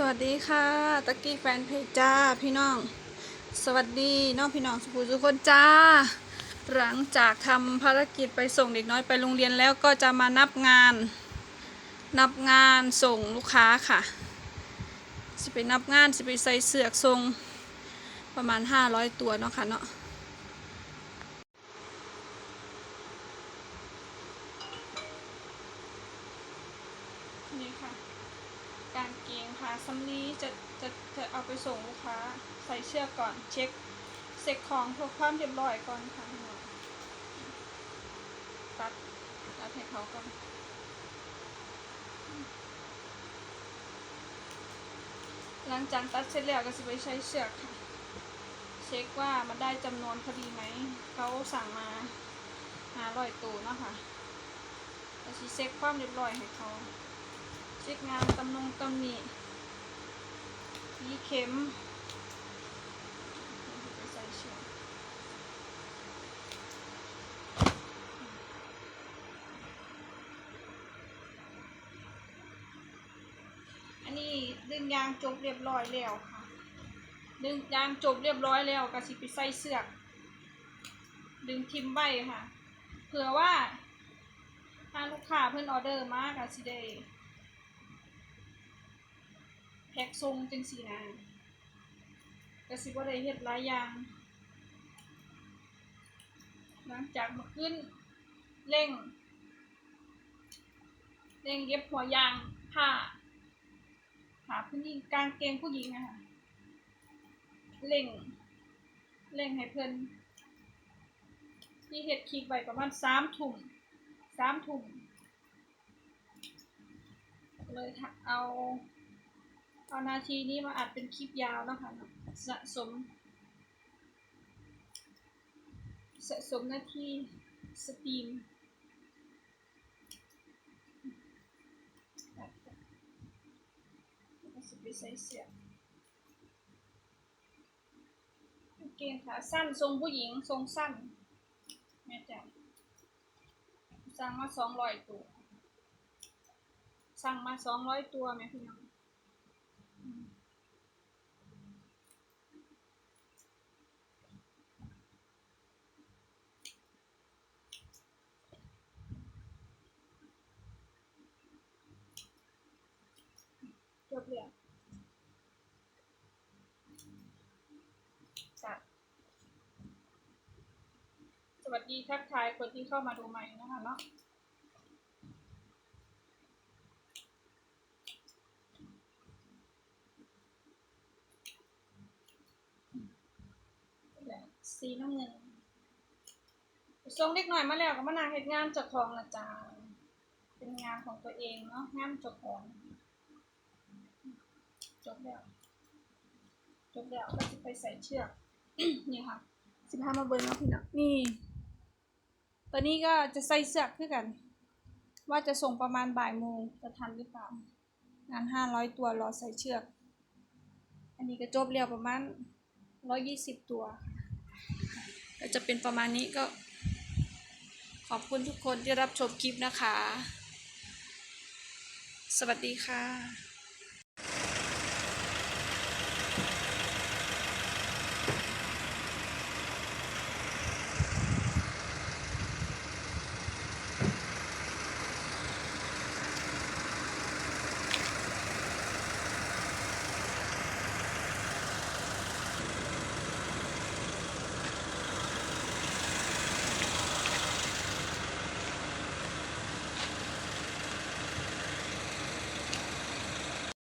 สวัสดีค่ะตะกี้แฟนเพจจ้าพี่น้อง สวัสดีน้องพี่น้องสุภูทุคนจ้า หลังจากทำภารกิจไปส่งเด็กน้อยไปโรงเรียนแล้วก็จะมานับงาน นับงานส่งลูกค้าค่ะจะไปนับงานจะไปใส่เสือกทรงประมาณ 500 ตัวเนาะค่ะเนาะนี่ค่ะ การเกงค่ะซัมนี้จะจะจะเอาไปส่งลูกค้าใส่เชือกก่อนเช็คเซ็กของพื่อความเรียบร้อยก่อนค่ะพี่น้องตัดตัดให้เขาก่อนหลังจากตัดเสร็จแล้วก็จะไปใช้เชือกค่ะ เช็คว่ามันได้จำนวนพอดีไหมเขาสั่งมาหาร้อยตัวนะค่ะก็สิเช็คความเรียบร้อยให้เขา เช็คงานตำนงตำหนิยีเข็มอันนี้ดึงยางจบเรียบร้อยแล้วค่ะ ดึงยางจบเรียบร้อยแล้วก็สิไปใส่เสือก ดึงทิมใบค่ะ เผื่อว่าถ้าลูกค้าเพิ่นออเดอร์มากก็สิได้ พ็กทรงจังสีนะก็สิบ่ได้เฮ็ดหลายอย่าง หลังจากมาขึ้นเร่ง เร่งเย็บหัวยางผ้าผ้าผู้หญิงกางเกงผู้หญิงอะค่ะเร่งเร่งให้เพิ่อนที่เฮ็ดคลิปไว้ประมาณสามถุ่มสามถุ่มเลยเอา เอานาทีนี้มาอัดเป็นคลิปยาวนะคะสะสม สะสมนาทีสตรีมแล้วก็สิไปใส่เสียบกางเกงขาสั้นทรงผู้หญิงทรงสั้นแม่จ๋าสั่งมาสองร้อยตัว สั่งมาสองร้อยตัวแม่พี่น้อง จบเลยจัดสวัสดีทักทายคนที่เข้ามาดูใหม่นะคะเนาะสีน้ำเงินส่งเล็กหน่อยมาแล้วก็มานางเหตุงานเจ้าของนะจ๊ะเป็นงานของตัวเองเนาะงานเจ้าของ จบแล้วจบแล้วก็จะไปใส่เชือกนี่ค่ะสิพามาเบิ้งเนาะพี่เนาะนี่ ตอนนี้ก็จะใส่เสือกคือกัน ว่าจะส่งประมาณบ่ายโมงจะทันหรือเปล่างานห้าร้อยตัวรอใส่เชือก อันนี้ก็จบแล้วประมาณร้อยยี่สิบตัวก็จะเป็นประมาณนี้ก็ ขอบคุณทุกคนที่รับชมคลิปนะคะ สวัสดีค่ะ